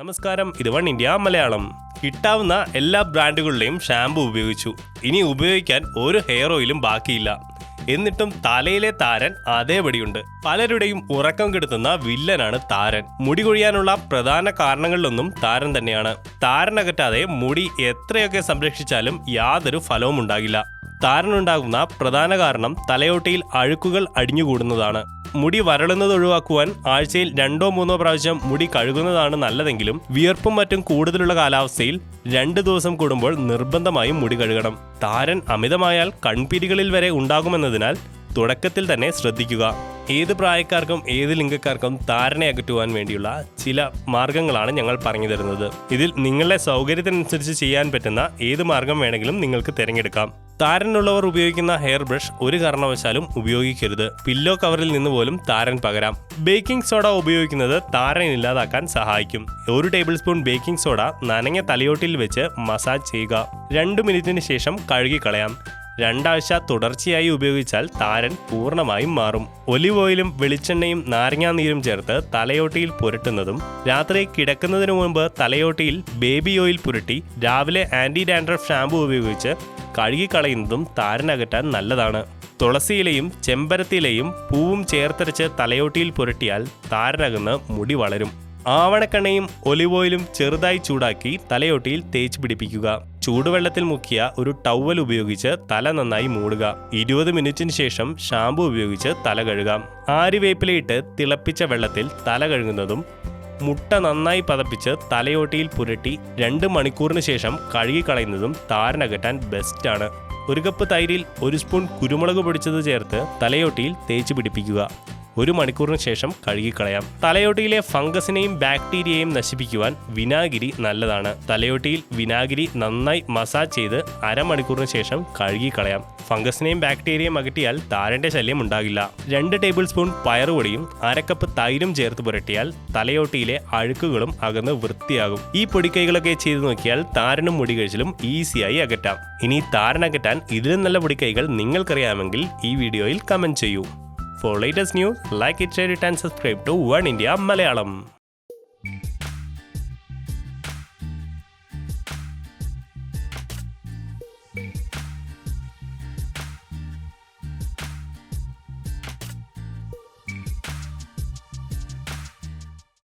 നമസ്കാരം ഇത് one India Malayalam കിട്ടാവുന്ന എല്ലാ ബ്രാൻഡുകളുടെയും ഷാമ്പു ഉപയോഗിച്ചു ഇനി ഉപയോഗിക്കാൻ ഒരു ഹെയർ ഓയിലും ബാക്കിയില്ല എന്നിട്ടും തലയിലെ താരൻ അതേപടിയുണ്ട് പലരുടെയും ഉറക്കം കെടുത്തുന്ന വില്ലനാണ് താരൻ മുടി കൊഴിയാനുള്ള പ്രധാന കാരണങ്ങളിലൊന്നും താരൻ തന്നെയാണ് താരനകറ്റാതെ മുടി എത്രയൊക്കെ സംരക്ഷിച്ചാലും യാതൊരു ഫലവും ഉണ്ടാകില്ല താരനുണ്ടാകുന്ന പ്രധാന കാരണം തലയോട്ടിയിൽ അഴുക്കുകൾ അടിഞ്ഞുകൂടുന്നതാണ് മുടി വരളുന്നത് ഒഴിവാക്കുവാൻ ആഴ്ചയിൽ രണ്ടോ മൂന്നോ പ്രാവശ്യം മുടി കഴുകുന്നതാണ് നല്ലതെങ്കിലും വിയർപ്പും മറ്റും കൂടുതലുള്ള കാലാവസ്ഥയിൽ രണ്ട് ദിവസം കൂടുമ്പോൾ നിർബന്ധമായും മുടി കഴുകണം താരൻ അമിതമായാൽ കൺപിരികളിൽ വരെ ഉണ്ടാകുമെന്നതിനാൽ തുടക്കത്തിൽ തന്നെ ശ്രദ്ധിക്കുക ഏത് പ്രായക്കാർക്കും ഏത് ലിംഗക്കാർക്കും താരനെ അകറ്റുവാൻ വേണ്ടിയുള്ള ചില മാർഗങ്ങളാണ് ഞങ്ങൾ പറഞ്ഞു തരുന്നത് ഇതിൽ നിങ്ങളുടെ സൗകര്യത്തിനനുസരിച്ച് ചെയ്യാൻ പറ്റുന്ന ഏത് മാർഗം വേണമെങ്കിലും നിങ്ങൾക്ക് തിരഞ്ഞെടുക്കാം താരനുള്ളവർ ഉപയോഗിക്കുന്ന ഹെയർ ബ്രഷ് ഒരു കാരണവശാലും ഉപയോഗിക്കരുത് പില്ലോ കവറിൽ നിന്ന് പോലും താരൻ പകരാം ബേക്കിംഗ് സോഡ ഉപയോഗിക്കുന്നത് താരൻ ഇല്ലാതാക്കാൻ സഹായിക്കും ഒരു ടേബിൾ സ്പൂൺ ബേക്കിംഗ് സോഡ നനഞ്ഞ തലയോട്ടിൽ വെച്ച് മസാജ് ചെയ്യുക രണ്ട് മിനിറ്റിന് ശേഷം കഴുകിക്കളയാം രണ്ടാഴ്ച തുടർച്ചയായി ഉപയോഗിച്ചാൽ താരൻ പൂർണ്ണമായും മാറും ഒലിവ് ഓയിലും വെളിച്ചെണ്ണയും നാരങ്ങാനീരും ചേർത്ത് തലയോട്ടിയിൽ പുരട്ടുന്നതും രാത്രി കിടക്കുന്നതിനു മുൻപ് തലയോട്ടിയിൽ ബേബി ഓയിൽ പുരട്ടി രാവിലെ ആൻറ്റി ഡാൻഡ്രഫ് ഷാമ്പു ഉപയോഗിച്ച് കഴുകിക്കളയുന്നതും താരനകറ്റാൻ നല്ലതാണ് തുളസിയിലയും ചെമ്പരത്തിയിലയും പൂവും ചേർത്തരച്ച് തലയോട്ടിയിൽ പുരട്ടിയാൽ താരനകന്ന് മുടി വളരും ആവണക്കണ്ണയും ഒലിവ് ഓയിലും ചെറുതായി ചൂടാക്കി തലയോട്ടിയിൽ തേച്ച് പിടിപ്പിക്കുക ചൂടുവെള്ളത്തിൽ മുക്കിയ ഒരു ടൗവൽ ഉപയോഗിച്ച് തല നന്നായി മൂടുക ഇരുപത് മിനിറ്റിന് ശേഷം ഷാമ്പു ഉപയോഗിച്ച് തല കഴുകാം ആരിവേപ്പിലയിട്ട് തിളപ്പിച്ച വെള്ളത്തിൽ തല കഴുകുന്നതും മുട്ട നന്നായി പതപ്പിച്ച് തലയോട്ടിയിൽ പുരട്ടി രണ്ട് മണിക്കൂറിന് ശേഷം കഴുകിക്കളയുന്നതും താരനകറ്റാൻ ബെസ്റ്റാണ് ഒരു കപ്പ് തൈരിൽ ഒരു സ്പൂൺ കുരുമുളക് പൊടിച്ചത് ചേർത്ത് തലയോട്ടിയിൽ തേച്ച് പിടിപ്പിക്കുക ഒരു മണിക്കൂറിന് ശേഷം കഴുകിക്കളയാം തലയോട്ടിയിലെ ഫംഗസിനെയും ബാക്ടീരിയയും നശിപ്പിക്കുവാൻ വിനാഗിരി നല്ലതാണ് തലയോട്ടിയിൽ വിനാഗിരി നന്നായി മസാജ് ചെയ്ത് അരമണിക്കൂറിന് ശേഷം കഴുകിക്കളയാം ഫംഗസിനെയും ബാക്ടീരിയയും അകറ്റിയാൽ താരന്റെ ശല്യം ഉണ്ടാകില്ല രണ്ട് ടേബിൾ സ്പൂൺ പയറുപൊടിയും അരക്കപ്പ് തൈരും ചേർത്ത് പുരട്ടിയാൽ തലയോട്ടിയിലെ അഴുക്കുകളും അകന്ന് വൃത്തിയാകും ഈ പൊടിക്കൈകളൊക്കെ ചെയ്തു നോക്കിയാൽ താരനും മുടി കഴിച്ചിലും ഈസിയായി അകറ്റാം ഇനി താരനകറ്റാൻ ഇതിലും നല്ല പൊടിക്കൈകൾ നിങ്ങൾക്കറിയാമെങ്കിൽ ഈ വീഡിയോയിൽ കമന്റ് ചെയ്യൂ For latest news, like it, share it and subscribe to One India Malayalam.